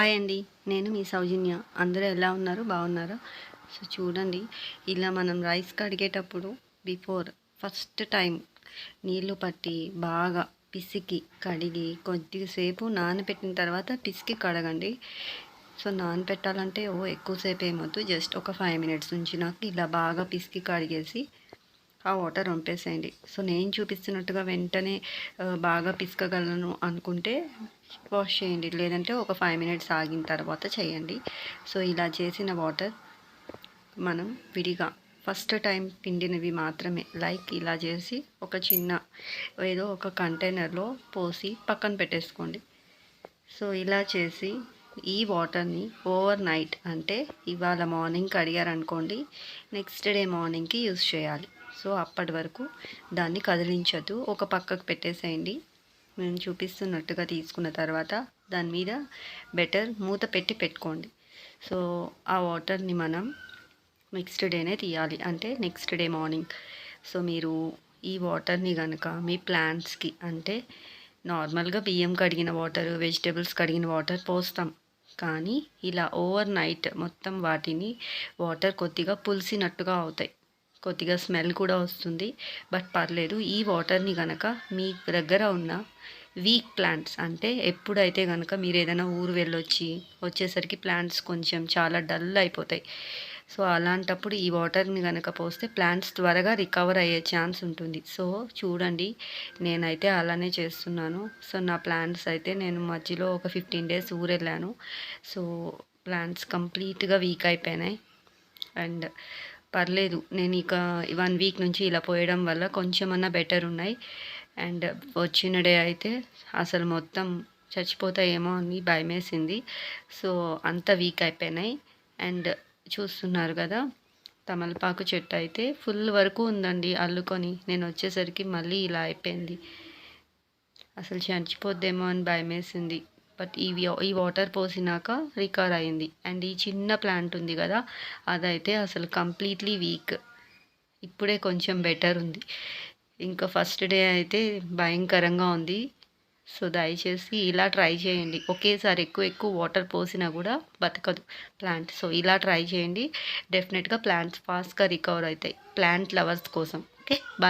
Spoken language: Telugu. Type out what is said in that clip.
హాయ్ అండి. నేను మీ సౌజన్య. అందరూ ఎలా ఉన్నారు? బాగున్నారా? సో చూడండి ఇలా మనం రైస్ కడిగేటప్పుడు బిఫోర్ ఫస్ట్ టైం నీళ్ళు పట్టి బాగా పిసికి కడిగి కొద్దిసేపు నానబెట్టిన తర్వాత పిసికి కడగండి. సో నానబెట్టాలంటే ఓ ఎక్కువసేపు ఏమొద్దు. జస్ట్ ఒక ఫైవ్ మినిట్స్ నుంచి నాకు ఇలా బాగా పిసికి కడిగేసి ఆ వాటర్ వంపేసేయండి సో నేను చూపిస్తున్నట్టుగా వెంటనే బాగా పిసకగలను అనుకుంటే వాష్ చేయండి. లేదంటే ఒక ఫైవ్ మినిట్స్ ఆగిన తర్వాత చేయండి. సో ఇలా చేసిన వాటర్ మనం విడిగా ఫస్ట్ టైం పిండినవి మాత్రమే లైక్ ఇలా చేసి ఒక చిన్న ఏదో ఒక కంటైనర్లో పోసి పక్కన పెట్టేసుకోండి. సో ఇలా చేసి ఈ వాటర్ని ఓవర్ నైట్ అంటే ఇవాళ మార్నింగ్ కడిగారనుకోండి నెక్స్ట్ డే మార్నింగ్కి యూస్ చేయాలి. సో అప్పటి వరకు దాన్ని కదిలించొద్దు. ఒక పక్కకు పెట్టేసేయండి. నేను చూపిస్తున్నట్టుగా తీసుకున్న తర్వాత దాని మీద బెటర్ మూత పెట్టి పెట్టుకోండి. సో ఆ వాటర్ని మనం నెక్స్ట్ డేనే తీయాలి. అంటే నెక్స్ట్ డే మార్నింగ్. సో మీరు ఈ వాటర్ని కనుక మీ ప్లాంట్స్కి అంటే నార్మల్గా బియ్యం కడిగిన వాటర్ వెజిటేబుల్స్ కడిగిన వాటర్ పోస్తాం. కానీ ఇలా ఓవర్ నైట్ మొత్తం వాటిని వాటర్ కొద్దిగా పులిసినట్టుగా అవుతాయి. కొద్దిగా స్మెల్ కూడా వస్తుంది. బట్ పర్లేదు ఈ వాటర్ని కనుక మీ దగ్గర ఉన్న వీక్ ప్లాంట్స్ అంటే ఎప్పుడైతే కనుక మీరు ఏదైనా ఊరు వెళ్ళొచ్చి వచ్చేసరికి ప్లాంట్స్ కొంచెం చాలా డల్ అయిపోతాయి. సో అలాంటప్పుడు ఈ వాటర్ని కనుక పోస్తే ప్లాంట్స్ త్వరగా రికవర్ అయ్యే ఛాన్స్ ఉంటుంది. సో చూడండి నేనైతే అలానే చేస్తున్నాను. సో నా ప్లాంట్స్ అయితే నేను మధ్యలో ఒక ఫిఫ్టీన్ డేస్ ఊరెళ్ళాను. సో ప్లాంట్స్ కంప్లీట్గా వీక్ అయిపోయినాయి. అండ్ పర్లేదు. నేను ఇక వన్ వీక్ నుంచి ఇలా పోయడం వల్ల కొంచెమన్నా బెటర్ ఉన్నాయి. అండ్ వచ్చిన డే అయితే అసలు మొత్తం చచ్చిపోతాయేమో అని భయమేసింది. సో అంత వీక్ అయిపోయినాయి. అండ్ చూస్తున్నారు కదా తమలపాకు చెట్టు అయితే ఫుల్ వరకు ఉందండి అల్లుకొని. నేను వచ్చేసరికి మళ్ళీ ఇలా అయిపోయింది. అసలు చచ్చిపోద్దేమో అని భయమేసింది. బట్ ఈ ఈ వాటర్ పోసినాక రికవర్ అయింది. అండ్ ఈ చిన్న ప్లాంట్ ఉంది కదా అదైతే అసలు కంప్లీట్లీ వీక్. ఇప్పుడే కొంచెం బెటర్ ఉంది. ఇంకా ఫస్ట్ డే అయితే భయంకరంగా ఉంది. సో దయచేసి ఇలా ట్రై చేయండి. ఒకేసారి ఎక్కువ ఎక్కువ వాటర్ పోసినా కూడా బతకదు ప్లాంట్. సో ఇలా ట్రై చేయండి. డెఫినెట్గా ప్లాంట్స్ ఫాస్ట్గా రికవర్ అవుతాయి. ప్లాంట్ లవర్స్ కోసం. ఓకే? బాయ్.